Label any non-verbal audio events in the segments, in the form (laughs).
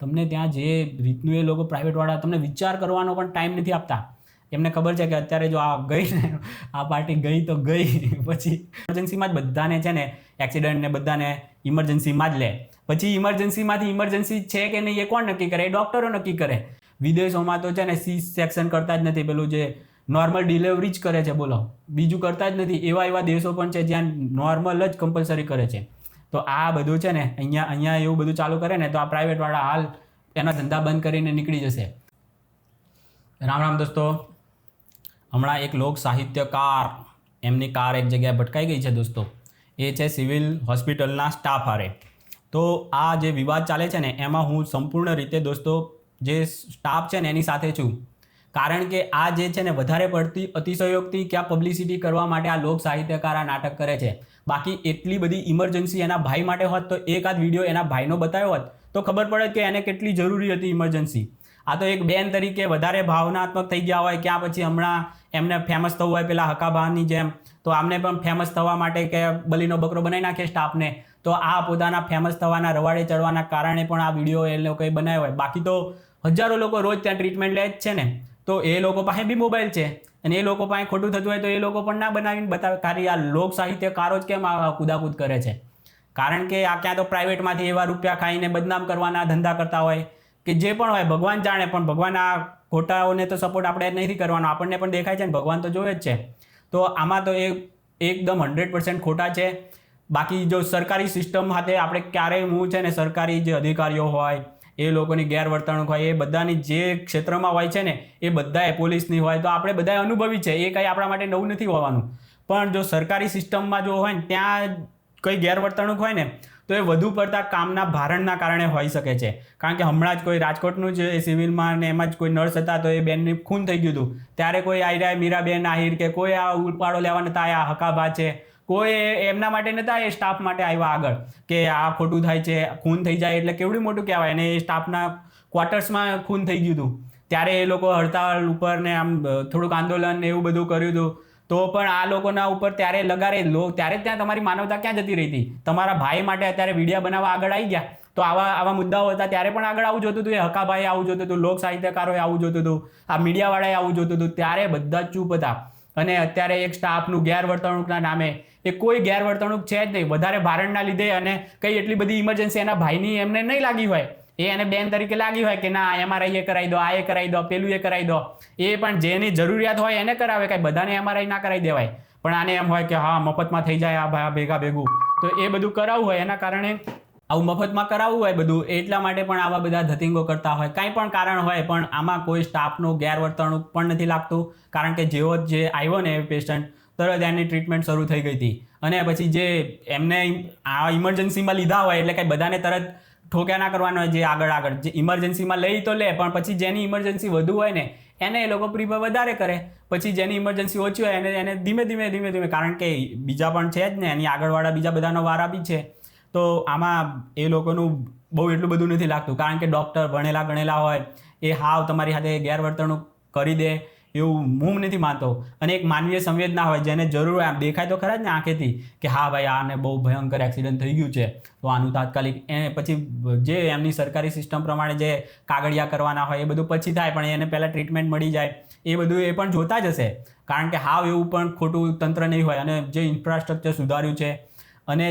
તમને ત્યાં જે રીતનું એ લોકો પ્રાઇવેટવાળા તમને વિચાર કરવાનો પણ ટાઈમ નથી આપતા. એમને ખબર છે કે અત્યારે જો આ ગઈ ને, આ પાર્ટી ગઈ તો ગઈ. પછી ઇમરજન્સીમાં જ બધાને છે ને એક્સિડન્ટ ને બધાને ઇમરજન્સીમાં જ લે. પછી ઇમરજન્સીમાંથી ઇમરજન્સી છે કે નહીં એ કોણ નક્કી કરે? એ ડૉક્ટરો નક્કી કરે. વિદેશોમાં તો છે ને સી સેક્શન કરતા જ નથી. પેલું જે નોર્મલ ડિલિવરી જ કરે છે. બોલો. બીજું કરતા જ નથી. એવા એવા દેશો પણ છે જ્યાં નોર્મલ જ કમ્પલસરી કરે છે. તો આ બધું છે ને, અહીંયા અહીંયા એવું બધું ચાલુ કરે ને, તો આ પ્રાઇવેટવાળા હાલ એના ધંધા બંધ કરીને નીકળી જશે. રામ રામ દોસ્તો. હમણાં એક લોક સાહિત્યકાર, એમની કાર એક જગ્યાએ ભટકાઈ ગઈ છે દોસ્તો. એ છે સિવિલ હોસ્પિટલના સ્ટાફ હારે. તો આ જે વિવાદ ચાલે છે ને, એમાં હું સંપૂર્ણ રીતે દોસ્તો જે સ્ટાફ છે ને, એની સાથે છું. કારણ કે આ જે છે ને વધારે પડતી અતિશયોક્તિ કે આ પબ્લિસિટી કરવા માટે આ લોક સાહિત્યકાર આ નાટક કરે છે. બાકી એટલી બધી ઇમરજન્સી એના ભાઈ માટે હોત તો એકાદ વીડિયો એના ભાઈનો બતાવ્યો હોત તો ખબર પડે કે એને કેટલી જરૂરી હતી ઇમરજન્સી આ તો એક બેન તરીકે વધારે ભાવનાત્મક થઈ ગયા હોય ક્યાં પછી હમણાં એમને ફેમસ થવું હોય પેલા હકાભાની જેમ. તો આમને પણ ફેમસ થવા માટે કે બલીનો બકરો બનાવી નાખે સ્ટાફને તો આ પોતાના ફેમસ થવાના રવાડે ચડવાના કારણે પણ આ વીડિયો એ લોકોએ બનાવ્યો હોય. બાકી તો હજારો લોકો રોજ ત્યાં ટ્રીટમેન્ટ લે જ છે ને. તો એ લોકો પાસે બી મોબાઈલ છે. અને એ લોકો પાસે ખોટું થતું હોય તો એ લોકો પણ ના બનાવીને બતાવે ખાલી આ લોક સાહિત્યકારો જ કેમ આ કુદાકૂદ કરે છે. કારણ કે આ ક્યાં તો પ્રાઇવેટમાંથી એવા રૂપિયા ખાઈને બદનામ કરવાના, ધંધા કરતા હોય કે જે પણ હોય, ભગવાન જાણે, પણ ભગવાન આ ખોટાઓને તો સપોર્ટ આપણે નથી કરવાનો. આપણને પણ દેખાય છે ને, ભગવાન તો જોવે જ છે. તો આમાં તો એ એકદમ હંડ્રેડ પર્સન્ટ ખોટા છે. બાકી જો સરકારી સિસ્ટમ સાથે આપણે ક્યારેય હું છે ને, સરકારી જે અધિકારીઓ હોય એ લોકોની ગેરવર્તણૂક હોય, એ બધાની જે ક્ષેત્રમાં હોય છે ને, એ બધાએ પોલીસની હોય, તો આપણે બધાએ અનુભવી છે, એ કંઈ આપણા માટે નવું નથી હોવાનું. પણ જો સરકારી સિસ્ટમમાં જો હોય ને, ત્યાં કંઈ ગેરવર્તણૂક હોય ને, તો એ વધુ પડતા કામના ભારણના કારણે હોઈ શકે છે. કારણ કે હમણાં જ કોઈ રાજકોટનું જ સિવિલમાં ને એમાં જ કોઈ નર્સ હતા, તો એ બેનની ખૂન થઈ ગયું હતું. ત્યારે કોઈ આયરા, મીરાબેન, આહિર કે કોઈ આ ઉપાડો લેવા નતા આ હકાભા છે કોઈ એમના માટે નતા, એ સ્ટાફ માટે આવ્યા આગળ કે આ ખોટું થાય છે, ખૂન થઈ જાય એટલે કેવડું મોટું કહેવાય. અને એ સ્ટાફના ક્વાર્ટર્સમાં ખૂન થઈ ગયું હતું. ત્યારે એ લોકો હડતાળ ઉપર ને આમ થોડુંક આંદોલન એવું બધું કર્યું હતું. તો પણ આ લોકોના ઉપર ત્યારે લગારે લો, ત્યારે ત્યાં તમારી માનવતા ક્યાં જતી રહી હતી? તમારા ભાઈ માટે અત્યારે વિડીયા બનાવવા આગળ આવી ગયા? તો આવા આવા મુદ્દાઓ હતા, ત્યારે પણ આગળ આવું જોતું હતું? એ હકાભાઈ આવું જોતું હતું લોક સાહિત્યકારોએ આવું જોતું હતું, આ મીડિયાવાળાએ આવું જોતું હતું? ત્યારે બધા ચૂપ હતા. અને અત્યારે એક સ્ટાફનું ગેરવર્તણૂકના નામે, એ કોઈ ગેરવર્તણૂક છે જ નહીં. વધારે ભારણના લીધે અને કઈ એટલી બધી ઇમરજન્સી એના ભાઈની એમને નહીં લાગી હોય. એ એને બેન તરીકે લાગી હોય કે ના એમઆરઆઈ એ કરાવી દો, આ એ કરાવી દો, પેલું એ કરાવી દો. એ પણ જેની જરૂરિયાત હોય એને કરાવે, કાંઈ બધાને એમઆરઆઈ ના કરાવી દેવાય. પણ આને એમ હોય કે હા, મફતમાં થઈ જાય આ ભેગા ભેગું. તો એ બધું કરાવવું હોય એના કારણે આવું મફતમાં કરાવવું હોય બધું, એટલા માટે પણ આવા બધા ધતિંગો કરતા હોય. કાંઈ પણ કારણ હોય, પણ આમાં કોઈ સ્ટાફનું ગેરવર્તણૂક પણ નથી લાગતું. કારણ કે જેવો જે આવ્યો ને એ પેશન્ટ તરત એની ટ્રીટમેન્ટ શરૂ થઈ ગઈ હતી. અને પછી જે એમને આ ઇમરજન્સીમાં લીધા હોય, એટલે કંઈ બધાને તરત ઠોક્યા ના કરવાનો જે આગળ આગળ. જે ઇમરજન્સીમાં લઈ તો લે, પણ પછી જેની ઇમરજન્સી વધુ હોય ને, એને એ લોકો પ્રિફર વધારે કરે. પછી જેની ઇમરજન્સી ઓછી હોય, એને એને ધીમે ધીમે ધીમે ધીમે, કારણ કે બીજા પણ છે જ ને, એની આગળવાળા બીજા બધાનો વારા બી છે. તો આમાં એ લોકોનું બહુ એટલું બધું નથી લાગતું. કારણ કે ડૉક્ટર ભણેલા ગણેલા હોય, એ હાવ તમારી સાથે ગેરવર્તણૂક કરી દે એવું હું નથી માનતો. અને એક માનવીય સંવેદના હોય, જેને જરૂર હોય, આમ દેખાય તો ખરા જ ને આંખેથી કે હા ભાઈ, આને બહુ ભયંકર એક્સિડન્ટ થઈ ગયું છે. તો આનું તાત્કાલિક એ પછી જે એમની સરકારી સિસ્ટમ પ્રમાણે જે કાગળિયા કરવાના હોય, એ બધું પછી થાય, પણ એને પહેલાં ટ્રીટમેન્ટ મળી જાય. એ બધું એ પણ જોતા જ હશે. કારણ કે હાવ એવું પણ ખોટું તંત્ર નહીં હોય અને જે ઇન્ફ્રાસ્ટ્રક્ચર સુધાર્યું છે અને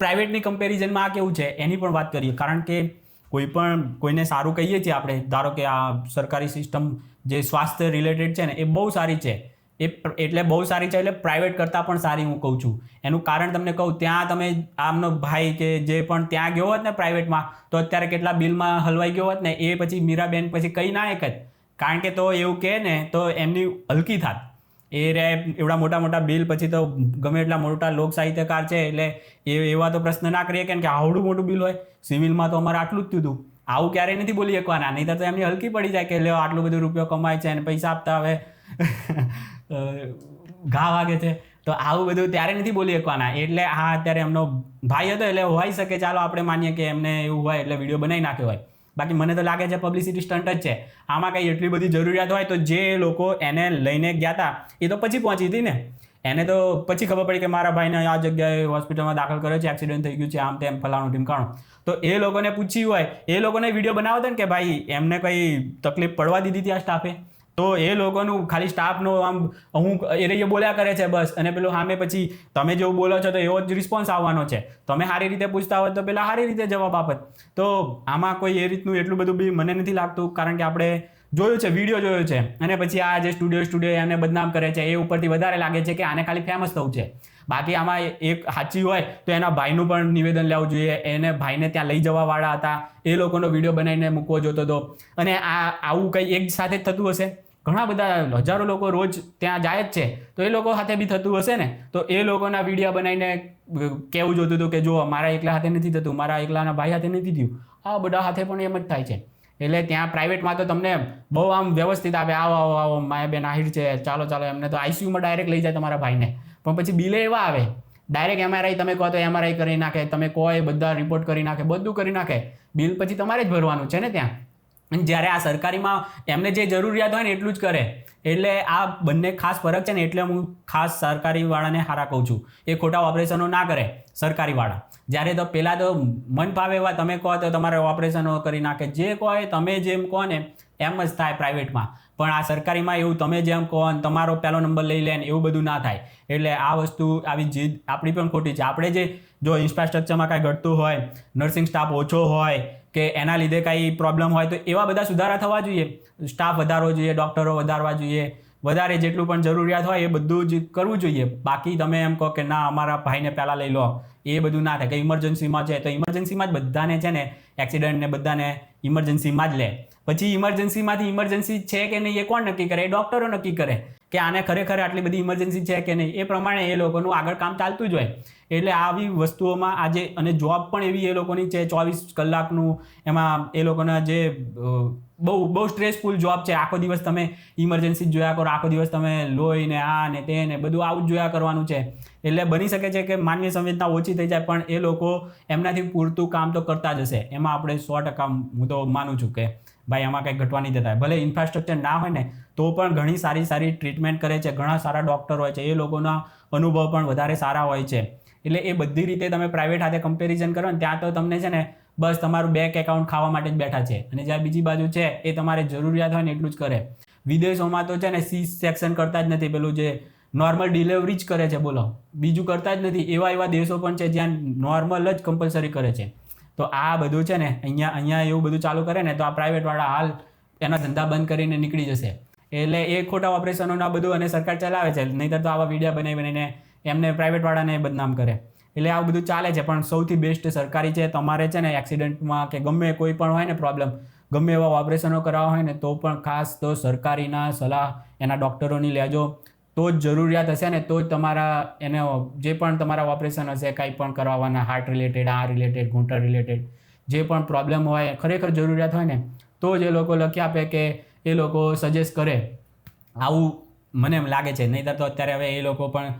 પ્રાઇવેટની કમ્પેરિઝનમાં આ કેવું છે, એની પણ વાત કરીએ. કારણ કે કોઈ પણ કોઈને સારું કહીએ છીએ આપણે, ધારો કે આ સરકારી સિસ્ટમ જે સ્વાસ્થ્ય રિલેટેડ છે ને, એ બહુ સારી છે. એ એટલે બહુ સારી છે, એટલે પ્રાઇવેટ કરતાં પણ સારી હું કહું છું. એનું કારણ તમને કહું, ત્યાં તમે આમનો ભાઈ કે જે પણ ત્યાં ગયો હોત ને પ્રાઇવેટમાં, તો અત્યારે કેટલા બિલમાં હલવાઈ ગયો હોત ને, એ પછી મીરાબેન પછી કંઈ ના એક જ. કારણ કે તો એવું કહે ને, તો એમની હલકી થાત. એ રે એવડા મોટા મોટા બિલ પછી તો ગમે એટલા મોટા લોક સાહિત્યકાર છે, એટલે એ એવા તો પ્રશ્ન ના કરીએ કેમ કે આવડું મોટું બિલ હોય, સિવિલમાં તો અમારે આટલું જ થયું હતું. આવું ક્યારેય નથી બોલી શકવાના નહીં તો એમની હલકી પડી જાય કે લે આટલું બધું રૂપિયો કમાય છે અને પૈસા આપતા હવે ઘા વાગે છે. તો આવું બધું ત્યારે નથી બોલી શકવાના, એટલે હા અત્યારે એમનો ભાઈ હતો, એટલે હોઈ શકે, ચાલો આપણે માનીએ કે એમને એવું હોય એટલે વીડિયો બનાવી નાખ્યો હોય. બાકી મને તો લાગે છે પબ્લિસિટી સ્ટન્ટ જ છે. આમાં કંઈ એટલી બધી જરૂરિયાત હોય તો જે લોકો એને લઈને ગયા હતા એ તો પછી પહોંચી હતી ને. એને તો પછી ખબર પડી કે મારા ભાઈને આ જગ્યાએ હોસ્પિટલમાં દાખલ કર્યો છે એક્સિડન્ટ થઈ ગયું છે, આમ તેમ, ફલાણું ઢીમકાણું તો એ લોકોને પૂછ્યું હોય, એ લોકોને વીડિયો બનાવતા ને કે ભાઈ, એમને કંઈ તકલીફ પડવા દીધી આ સ્ટાફે તો એ લોકોનું ખાલી સ્ટાફનો આમ હું એ રહીએ બોલ્યા કરે છે બસ. અને પેલું સામે પછી તમે જેવું બોલો છો તો એવો જ રિસ્પોન્સ આવવાનો છે. તમે સારી રીતે પૂછતા હોય તો પેલા સારી રીતે જવાબ આપત. તો આમાં કોઈ એ રીતનું એટલું બધું બી મને નથી લાગતું કારણ કે આપણે જોયું છે વીડિયો જોયો છે. અને પછી આ જે સ્ટુડિયો સ્ટુડિયો એને બદનામ કરે છે, એ ઉપરથી વધારે લાગે છે કે આને ખાલી ફેમસ થવું છે. બાકી આમાં એક સાચી હોય તો એના ભાઈનું પણ નિવેદન લેવું જોઈએ. એને ભાઈને ત્યાં લઈ જવાવાળા હતા. એ લોકોનો વીડિયો બનાવીને મૂકવો જોતો હતો. અને આ આવું કંઈ એક સાથે જ થતું હશે? ઘણા બધા હજારો લોકો રોજ ત્યાં જાય જ છે. તો એ લોકો સાથે બી થતું હશે ને? તો એ લોકોના વીડિયો બનાવીને કેવું જોતું હતું કે જો મારા એકલા હાથે નથી થતું, મારા એકલાના ભાઈ હાથે નથી થયું. આ બધા હાથે પણ એમ જ થાય છે. એટલે ત્યાં પ્રાઇવેટમાં તો તમને બહુ આમ વ્યવસ્થિત આપે, આવો આવો આવો, માયા બેન આહિર છે, ચાલો ચાલો. એમને તો આઈસીયુમાં ડાયરેક્ટ લઈ જાય તમારા ભાઈને. પણ પછી બિલે એવા આવે. ડાયરેક્ટ એમઆરઆઈ તમે કહો તો એમઆરઆઈ કરી નાખે, તમે કહો એ બધા રિપોર્ટ કરી નાખે, બધું કરી નાખે. બિલ પછી તમારે જ ભરવાનું છે ને ત્યાં? જ્યારે આ સરકારીમાં એમને જે જરૂરિયાત હોય ને એટલું જ કરે. એટલે આ બંને ખાસ ફરક છે ને એટલે હું ખાસ સરકારીવાળાને હારા કહું છું. એ ખોટા ઓપરેશનો ના કરે સરકારીવાળા. જ્યારે તો પહેલાં તો મન ફાવે એવા તમે કહો તો તમારે ઓપરેશનો કરી નાખે. જે કહો તમે જેમ કહો ને એમ જ થાય પ્રાઇવેટમાં. પણ આ સરકારીમાં એવું તમે જેમ કહો ને તમારો પહેલો નંબર લઈ લે એવું બધું ના થાય. એટલે આ વસ્તુ આવી જીદ આપણી પણ ખોટી છે. આપણે જે જો ઇન્ફ્રાસ્ટ્રક્ચરમાં કાંઈ ઘટતું હોય નર્સિંગ સ્ટાફ ઓછો હોય કે એના લીધે કાંઈ પ્રોબ્લેમ હોય તો એવા બધા સુધારા થવા જોઈએ. સ્ટાફ વધારવો જોઈએ ડૉક્ટરો વધારવા જોઈએ. વધારે જેટલું પણ જરૂરિયાત હોય એ બધું જ કરવું જોઈએ. બાકી તમે એમ કહો કે ના, અમારા ભાઈને પહેલાં લઈ લો. એ બધું ના થાય. કે ઇમરજન્સીમાં છે તો ઇમરજન્સીમાં જ બધાને છે ને એક્સિડન્ટ ને બધાને ઇમરજન્સીમાં જ લે. પછી ઇમરજન્સીમાંથી ઇમરજન્સી છે કે નહીં એ કોણ નક્કી કરે? એ ડૉક્ટરો નક્કી કરે. કે આને ખરેખર આટલી બધી ઇમરજન્સી છે કે નહીં? એ પ્રમાણે એ લોકોનું આગળ કામ ચાલતું જ હોય. એટલે આવી વસ્તુઓમાં આજે અને જોબ પણ એવી એ લોકોની છે, ચોવીસ કલાકનું એમાં એ લોકોના જે બહુ બહુ સ્ટ્રેસફુલ જોબ છે. આખો દિવસ તમે ઇમરજન્સી જ જોયા કરો. આખો દિવસ તમે લોહી ને આ ને તે ને બધું આવું જ જોયા કરવાનું છે. એટલે બની શકે છે કે માનવીય સંવેદના ઓછી થઈ જાય, પણ એ લોકો એમનાથી પૂરતું કામ તો કરતા જ હશે. એમાં આપણે સો ટકા હું તો માનું છું કે ભાઈ, આમાં કંઈ ઘટવા નહીં દેતા. ભલે ઇન્ફ્રાસ્ટ્રક્ચર ના હોય ને, તો પણ ઘણી સારી સારી ટ્રીટમેન્ટ કરે છે. ઘણા સારા ડૉક્ટર હોય છે. એ લોકોના અનુભવ પણ વધારે સારા હોય છે. એટલે એ બધી રીતે તમે પ્રાઇવેટ હાથે કમ્પેરિઝન કરો ને, ત્યાં તો તમને છે ને, બસ તમારું બેંક એકાઉન્ટ ખાવા માટે જ બેઠા છે. અને જ્યાં બીજી બાજુ છે, એ તમારે જરૂરિયાત હોય ને, એટલું જ કરે. વિદેશોમાં તો છે ને સી સેક્શન કરતા જ નથી. પેલું જે નોર્મલ ડિલિવરી જ કરે છે. બોલો. બીજું કરતા જ નથી. એવા એવા દેશો પણ છે જ્યાં નોર્મલ જ કમ્પલસરી કરે છે. તો આ બધું છે ને અહીંયા અહીંયા એવું બધું ચાલુ કરે ને તો આ પ્રાઇવેટવાળા હાલ એના ધંધા બંધ કરીને નીકળી જશે. એટલે એ ખોટા ઓપરેશનોના બધું અને સરકાર ચલાવે છે, નહીંતર તો આવા વિડીયા બનાવી બનાવીને એમને પ્રાઇવેટવાળાને બદનામ કરે. એટલે આવું બધું ચાલે છે, પણ સૌથી બેસ્ટ સરકારી છે, તમારે છે ને એક્સિડન્ટમાં કે ગમે કોઈ પણ હોય ને પ્રોબ્લેમ ગમે એવા ઓપરેશનો કરાવવા હોય ને તો પણ ખાસ તો સરકારીના સલાહ એના ડૉક્ટરોની લેજો. તો જ જરૂરિયાત હશે ને તો જ તમારા એને જે પણ તમારા ઓપરેશન હશે, કાંઈ પણ કરાવવાના હાર્ટ રિલેટેડ આ રિલેટેડ ઘૂંટણ રિલેટેડ જે પણ પ્રોબ્લેમ હોય, ખરેખર જરૂરિયાત હોય ને, તો જ એ લોકો લખી આપે કે એ લોકો સજેસ્ટ કરે. આવું મને એમ લાગે છે. નહીં તો અત્યારે હવે એ લોકો પણ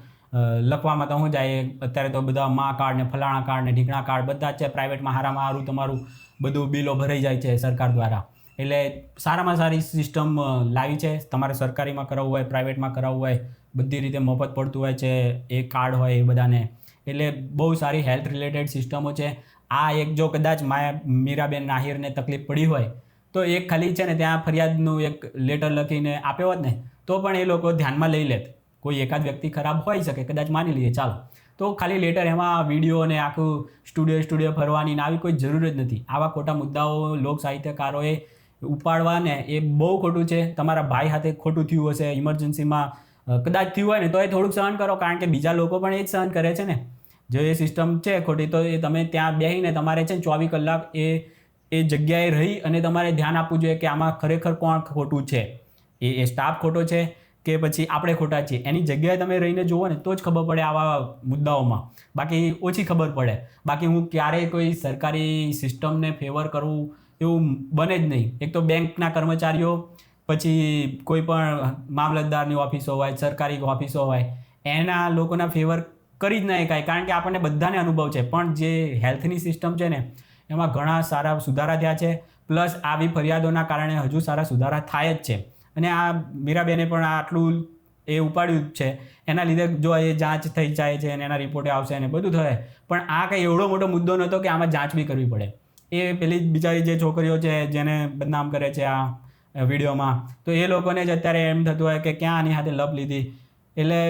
લખવામાં તો શું જાય, અત્યારે તો બધા મા કાર્ડ ને ફલાણા કાર્ડ ને ઢીકણા કાર્ડ બધા જ છે. પ્રાઇવેટમાં હારામાં સારું તમારું બધું બિલો ભરાઈ જાય છે સરકાર દ્વારા. એટલે સારામાં સારી સિસ્ટમ લાવી છે. તમારે સરકારીમાં કરાવવું હોય પ્રાઇવેટમાં કરાવવું હોય, બધી રીતે મફત પડતું હોય છે, એ કાર્ડ હોય એ બધાને. એટલે બહુ સારી હેલ્થ રિલેટેડ સિસ્ટમો છે. આ એક જો કદાચ માયા, મીરાબેન નાહિરને તકલીફ પડી હોય, તો એક ખાલી છે ને ત્યાં ફરિયાદનું એક લેટર લખીને આપ્યો હોત ને, તો પણ એ લોકો ધ્યાનમાં લઈ લેત. કોઈ એકાદ વ્યક્તિ ખરાબ હોઈ શકે, કદાચ માની લઈએ, ચાલો. તો ખાલી લેટર એમાં વીડિયો અને આખું સ્ટુડિયો સ્ટુડિયો ફરવાની ને આવી કોઈ જરૂર જ નથી. આવા ખોટા મુદ્દાઓ લોક સાહિત્યકારોએ ઉપાડવા ને એ બહુ ખોટું છે. તમારા ભાઈ હાથે ખોટું થયું હશે ઇમરજન્સીમાં કદાચ થયું હોય ને, તો એ થોડુંક સહન કરો, કારણ કે બીજા લોકો પણ એ જ સહન કરે છે ને. જો એ સિસ્ટમ છે ખોટી, તો એ તમે ત્યાં બેસીને તમારે છે ને ચોવીસ કલાક એ એ જગ્યાએ રહી અને તમારે ધ્યાન આપવું જોઈએ કે આમાં ખરેખર કોણ ખોટું છે. એ એ સ્ટાફ ખોટો છે કે પછી આપણે ખોટા છીએ? એની જગ્યાએ તમે રહીને જુઓ ને, તો જ ખબર પડે આવા મુદ્દાઓમાં. બાકી ઓછી ખબર પડે. બાકી હું ક્યારેય કોઈ સરકારી સિસ્ટમને ફેવર કરવું એવું બને જ નહીં. એક તો બેંકના કર્મચારીઓ, પછી કોઈ પણ મામલતદારની ઓફિસો હોય, સરકારી ઓફિસો હોય, એના લોકોના ફેવર કરી જ નહીં કાંઈ કારણ કે આપણને બધાને અનુભવ છે. પણ જે હેલ્થની સિસ્ટમ છે ને, એમાં ઘણા સારા સુધારા થયા છે. પ્લસ આવી ફરિયાદોના કારણે હજુ સારા સુધારા થાય જ છે. અને આ મીરાબેને પણ આટલું એ ઉપાડ્યું છે. એના લીધે જો એ જાંચ થઈ જાય છે અને એના રિપોર્ટે આવશે અને બધું થાય પણ આ કંઈ એવડો મોટો મુદ્દો નહોતો કે આમાં જાંચ બી કરવી પડે. એ પેલી બિચારી જે છોકરીઓ છે, જેને બદનામ કરે છે આ વિડીયોમાં, તો એ લોકોને જ અત્યારે એમ થતું હોય કે ક્યાં આની સાથે લપ લીધી. એટલે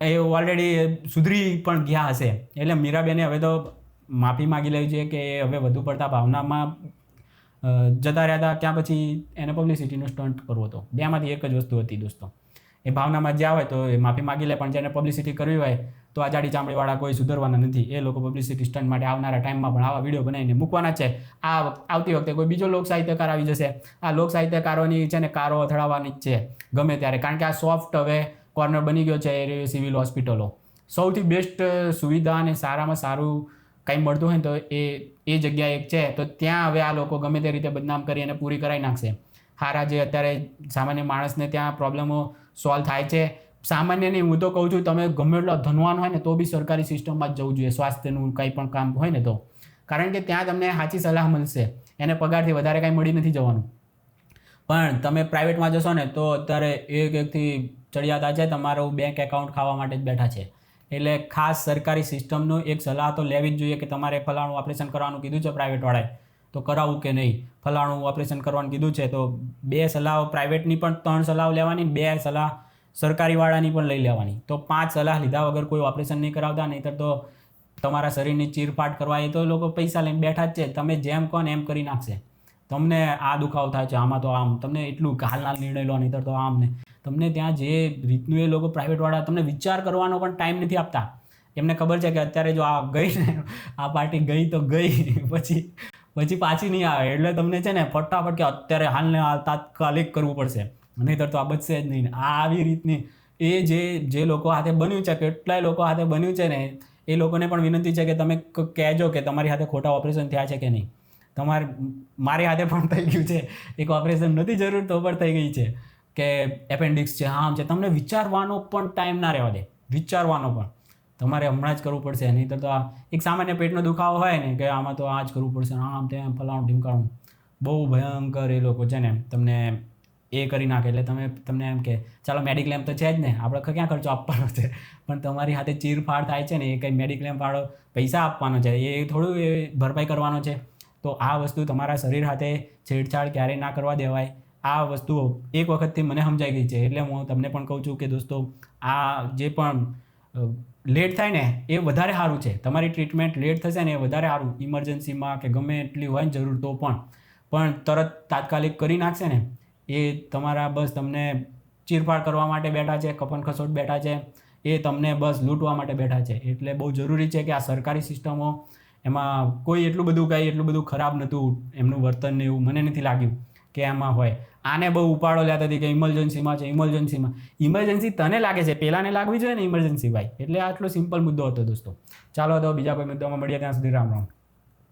એ ઓલરેડી સુધરી પણ ગયા હશે. એટલે મીરાબેને હવે તો માફી માગી લેવી છે કે એ હવે વધુ પડતા ભાવનામાં જતા રહ્યા હતા. ત્યાં પછી એને પબ્લિસિટીનો સ્ટન્ટ કરવો હતો. બેમાંથી એક જ વસ્તુ હતી દોસ્તો. એ ભાવનામાં જ્યાં હોય તો એ માફી માગી લે, પણ જેને પબ્લિસિટી કરવી હોય તો આ જાડી ચામડીવાળા કોઈ સુધરવાના નથી. એ લોકો પબ્લિસિટી સ્ટન્ટ માટે આવનારા ટાઈમમાં પણ આવા વીડિયો બનાવીને મૂકવાના છે. આ આવતી વખતે કોઈ બીજો લોક સાહિત્યકાર આવી જશે. આ લોક સાહિત્યકારોની છે ને કારો અથડાવવાની જ છે, ગમે ત્યારે. કારણ કે આ સોફ્ટ હવે કોર્નર બની ગયો છે એ સિવિલ હોસ્પિટલો સૌથી બેસ્ટ સુવિધા અને સારામાં સારું કંઈ મળતું હોય ને તો એ એ જગ્યા એક છે. તો ત્યાં હવે આ લોકો ગમે તે રીતે બદનામ કરી અને પૂરી કરાવી નાખશે. હારા જે અત્યારે સામાન્ય માણસને ત્યાં પ્રોબ્લેમો સોલ્વ થાય છે. સામાન્ય નહીં હું તો કહું છું, તમે ગમે એટલો ધનવાન હોય ને તો બી સરકારી સિસ્ટમમાં જ જવું જોઈએ, સ્વાસ્થ્યનું કંઈ પણ કામ હોય ને તો. કારણ કે ત્યાં તમને સાચી સલાહ મળશે. એને પગારથી વધારે કાંઈ મળી નથી જવાનું. પણ તમે પ્રાઇવેટમાં જશો ને તો અત્યારે એક એકથી ચડિયાતા છે, તમારું બેંક એકાઉન્ટ ખાવા માટે જ બેઠા છે. એટલે ખાસ સરકારી સિસ્ટમનું એક સલાહ તો લેવી જ જોઈએ કે તમારે ફલાણું ઓપરેશન કરવાનું કીધું છે પ્રાઇવેટવાળાએ તો કરાવું કે નહીં? ફલાણું ઓપરેશન કરવાનું કીધું છે, તો બે સલાહ પ્રાઇવેટની પણ ત્રણ સલાહ લેવાની, બે સલાહ સરકારીવાળાની પણ લઈ લેવાની. તો પાંચ સલાહ લીધા વગર કોઈ ઓપરેશન નહીં કરાવતા, નહીંતર તો તમારા શરીરની ચીરફાટ કરવા એ તો લોકો પૈસા લઈને બેઠા જ છે. તમે જેમ કોને એમ કરી નાખશે. તમને આ દુખાવો થાય છે, આમાં તો આમ. તમને એટલું હાલના નિર્ણય લો, નહીંતર તો આમ ને. તમને ત્યાં જે રીતનું એ લોકો પ્રાઇવેટવાળા તમને વિચાર કરવાનો પણ ટાઈમ નથી આપતા. એમને ખબર છે કે અત્યારે જો આ ગઈ ને, આ પાર્ટી ગઈ તો ગઈ, પછી પછી પાછી નહીં આવે. એટલે તમને છે ને ફટાફટ કે અત્યારે હાલને હાલ તાત્કાલિક કરવું પડશે. નહીંતર તો આ બચશે જ નહીં. આ આવી રીતની એ જે જે લોકો હાથે બન્યું છે, કેટલાય લોકો હાથે બન્યું છે ને, એ લોકોને પણ વિનંતી છે કે તમે કહેજો કે તમારી હાથે ખોટા ઓપરેશન થયા છે કે નહીં. તમારે, મારી હાથે પણ થઈ ગયું છે. એક ઓપરેશન નથી જરૂર તો પણ થઈ ગઈ છે. કે એપેન્ડિક્સ છે, આમ છે. તમને વિચારવાનો પણ ટાઈમ ના રહેવા દે. વિચારવાનો પણ. તમારે હમણાં જ કરવું પડશે. નહીંતર તો આ એક સામાન્ય પેટનો દુખાવો હોય ને કે આમાં તો આ જ કરવું પડશે. આમ તેમ ફલાણું ઢીમકાણું. બહુ ભયંકર એ લોકો છે ને તમને એ કરી નાખે. એટલે તમે, તમને એમ કે, ચાલો મેડિક્લેમ તો છે જ ને. આપણે ક્યાં ખર્ચો આપવાનો છે? (laughs) પણ તમારી હાથે ચીરફાડ થાય છે ને, એ કંઈ મેડિક્લેમ વાળો પૈસા આપવાનો છે. એ થોડું એ ભરપાઈ કરવાનો છે. તો આ વસ્તુ તમારા શરીર હાથે છેડછાડ ક્યારેય ના કરવા દેવાય. આ વસ્તુઓ એક વખતથી મને સમજાઈ ગઈ છે. એટલે હું તમને પણ કહું છું કે દોસ્તો, આ જે પણ લેટ થાય ને, એ વધારે સારું છે. તમારી ટ્રીટમેન્ટ લેટ થશે ને, એ વધારે સારું. ઇમરજન્સીમાં કે ગમે એટલી હોય ને જરૂર, તો પણ. પણ તરત તાત્કાલિક કરી નાખશે ને, એ તમારા બસ તમને ચીરફાડ કરવા માટે બેઠા છે કપન ખસોટ બેઠા છે, એ તમને બસ લૂંટવા માટે બેઠા છે. એટલે બહુ જરૂરી છે કે આ સરકારી સિસ્ટમો, એમાં કોઈ એટલું બધું કાંઈ એટલું બધું ખરાબ નહોતું, એમનું વર્તન ને એવું મને નથી લાગ્યું. કે એમાં હોય? આને બહુ ઉપાડો લેતા હતી કે ઇમરજન્સીમાં છે, ઇમરજન્સીમાં. ઇમરજન્સી તને લાગે છે? પહેલાંને લાગવી જોઈએ ને ઇમરજન્સી ભાઈ? એટલે આટલો સિમ્પલ મુદ્દો હતો દોસ્તો. ચાલો તો બીજા કોઈ મુદ્દામાં મળીએ ત્યાં સુધી રામ રામ.